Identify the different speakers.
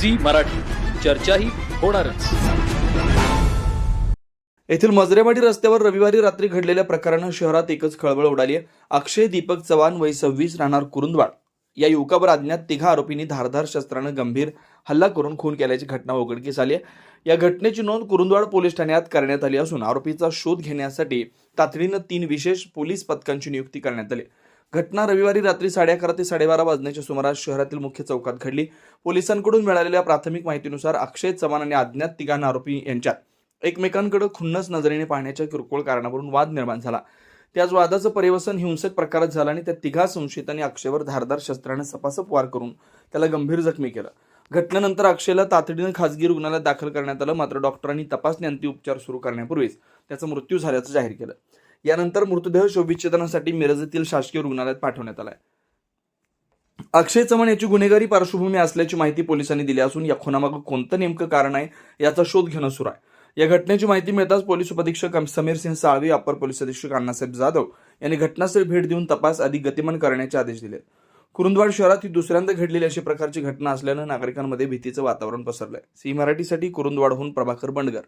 Speaker 1: Zee Marathi. चर्चाही होणारच.
Speaker 2: येथील मजरेवाडी रस्त्यावर रविवारी रात्री घडलेल्या प्रकारानं शहरात एकच खळबळ उडाली आहे. अक्षय दीपक चव्हाण वय सव्वीस राहणार कुरुंदवाड. या युवकावर अज्ञात तिघा आरोपींनी धारधार शस्त्रानं गंभीर हल्ला करून खून केल्याची घटना उघडकीस आली आहे. या घटनेची नोंद कुरुंदवाड पोलीस ठाण्यात करण्यात आली असून आरोपीचा शोध घेण्यासाठी तातडीनं तीन विशेष पोलीस पथकांची नियुक्ती करण्यात आली घटना रविवारी रात्री साडे अकरा ते साडेबारा वाजण्याच्या सुमारास शहरातील मुख्य चौकात घडली. पोलिसांकडून मिळालेल्या प्राथमिक माहितीनुसार अक्षय चव्हाण आणि अज्ञात तिघांना आरोपी यांच्यात एकमेकांकडे खुन्नस नजरेने पाहण्याच्या किरकोळ कारणावरून वाद निर्माण झाला. त्याच वादाचं परिवसन हिंसक प्रकारात झालं आणि त्या तिघा संशयितांनी अक्षयवर धारदार शस्त्राने सपासप वार करून त्याला गंभीर जखमी केलं. घटनेनंतर अक्षयला तातडीनं खासगी रुग्णालयात दाखल करण्यात आलं मात्र डॉक्टरांनी तपासणी अंतिम उपचार सुरू करण्यापूर्वीच त्याचा मृत्यू झाल्याचं जाहीर केलं. यानंतर मृतदेह शोविच्छेदनासाठी मिरज येथील शासकीय रुग्णालयात पाठवण्यात आलाय. अक्षय चव्हाण याची गुन्हेगारी पार्श्वभूमी असल्याची माहिती पोलिसांनी दिली असून या खुनामागं कोणतं नेमकं कारण आहे याचा शोध घेणं सुरू आहे. या घटनेची माहिती मिळताच पोलीस उपअधीक्षक समीर सिंह साळवी अपर पोलीस अधीक्षक अण्णासाहेब जाधव यांनी घटनास्थळी भेट देऊन तपास अधिक गतिमान करण्याचे आदेश दिले. कुरुंदवाड शहरात ही दुसऱ्यांदा घडलेली अशी प्रकारची घटना असल्यानं नागरिकांमध्ये भीतीचं वातावरण पसरलंय. सी मराठीसाठी कुरुंदवाडहून प्रभाकर बंडगर.